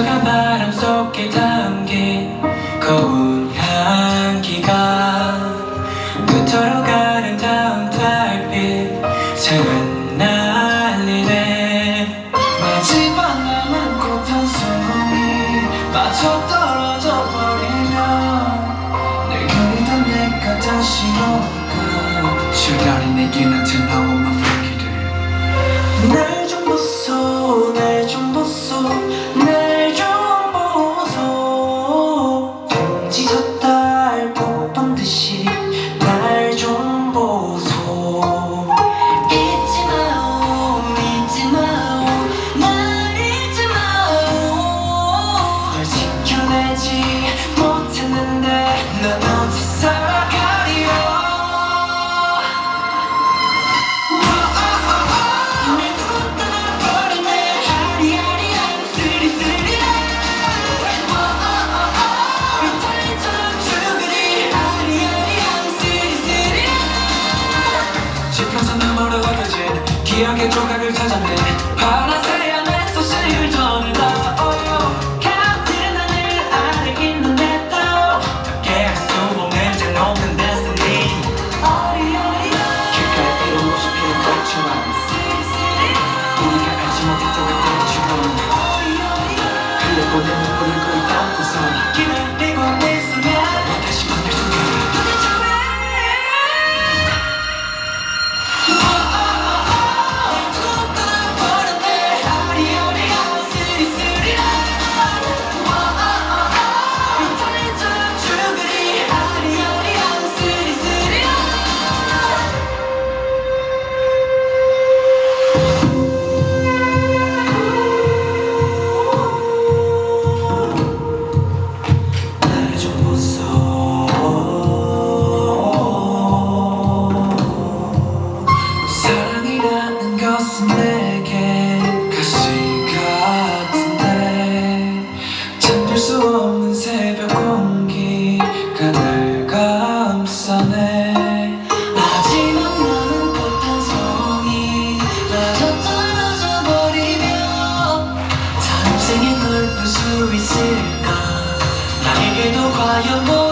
스쳐간 바람 속에 담긴 거울 향기가 그토록 가는 다음 달빛 새는 날이네. 마지막 남은 꽃 한 송이 마저 떨어져 버리면 내 그리던 내가 다시 올까 출발이 내게는 튼 너와 조각을 찾았네 내게 가시 같은데 잠들 수 없는 새벽 공기가 날 감싸네. 하지만 나는 꽃한송이 떨어져 버리면 다음 생에 널 볼 수 있을까? 나에게도 과연 뭐